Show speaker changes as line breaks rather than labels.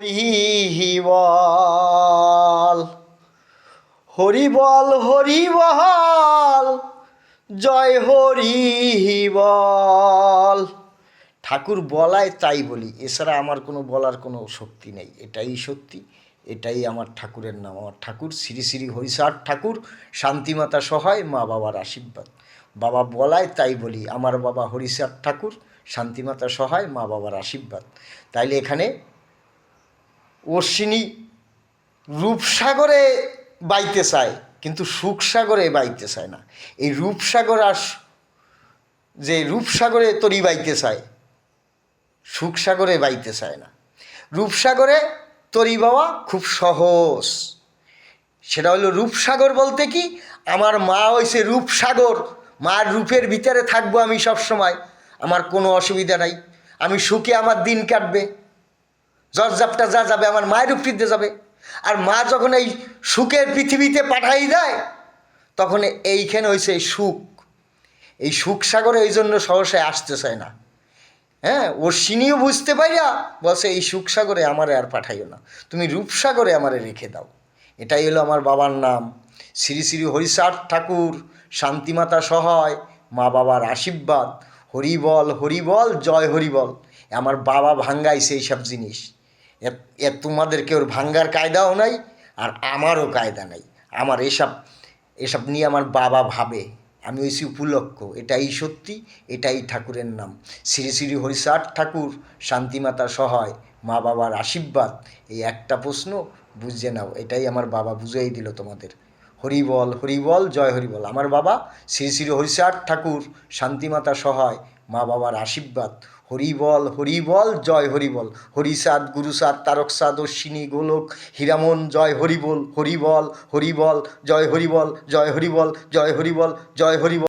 হরি বল হরি বল হরি বল জয় হরি বল ঠাকুর বলায় তাই বলি, এছাড়া আমার কোনো বলার কোনো শক্তি নেই, এটাই সত্যি, এটাই আমার ঠাকুরের নাম। আমার ঠাকুর শ্রী শ্রী হরিষার ঠাকুর, শান্তিমাতা সহায়, মা বাবার আশীর্বাদ। বাবা বলায় তাই বলি, আমার বাবা হরিষার ঠাকুর, শান্তিমাতা সহায়, মা বাবার আশীর্বাদ। তাইলে এখানে অশ্বিনী রূপসাগরে বাইতে চায়, কিন্তু সুখসাগরে বাইতে চায় না। এই রূপসাগর আর যে রূপসাগরে তরি বাইতে চায়, সুখসাগরে বাইতে চায় না। রূপসাগরে তরি বাবা খুব সহজ। সেটা হলো রূপসাগর বলতে কি, আমার মা হয়েছে রূপসাগর, মার রূপের ভিতরে থাকব আমি সব সময় আমার কোনো অসুবিধা নাই। আমি সুখে আমার দিন কাটবে। জর্জাপটা যা যাবে, আমার মায়ের উপরিতে যাবে। আর মা যখন এই সুখের পৃথিবীতে পাঠাই দেয়, তখন এইখানে হয়েছে এই সুখ। এই সুখ সাগরে এই জন্য সহসায় আসতে চায় না। হ্যাঁ অশ্বিনীও বুঝতে পারিয়া বলছে, এই সুখ সাগরে আমারে আর পাঠাইও না। তুমি রূপসাগরে আমারে রেখে দাও। এটাই হলো আমার বাবার নাম। শ্রী শ্রী হরিষার ঠাকুর, শান্তিমাতা সহায়, মা বাবার আশীর্বাদ। হরিবল হরিবল, জয় হরিবল। আমার বাবা ভাঙ্গাইছে এইসব জিনিস। এ- এ তোমাদের কেউ ভাঙ্গার কায়দাও নাই আর আমারও কায়দা নাই। আমার এসব এসব নিয়ে আমার বাবা ভাবে। আমি হয়েছি উপলক্ষ। এটাই সত্যি, এটাই ঠাকুরের নাম। শ্রী শ্রী হরিষাট ঠাকুর, শান্তিমাতা সহায়, মা বাবার আশীর্বাদ, এই একটা প্রশ্ন বুঝে নাও। এটাই আমার বাবা বুঝিয়ে দিল তোমাদের। হরিবল হরিবল জয় হরিবল আমার বাবা শ্রী শ্রী হরিষাট ঠাকুর, শান্তিমাতা সহায় মা বাবার আশীর্বাদ। হরিবল হরিবল জয় হরিবল হরিসাদ গুরুসাদ তারকসাদ অশ্বিনী, গোলক, হীরামন, জয় হরিবল হরিবল হরিবল জয় হরিবল জয় হরিবল জয় হরিবল জয় হরিবল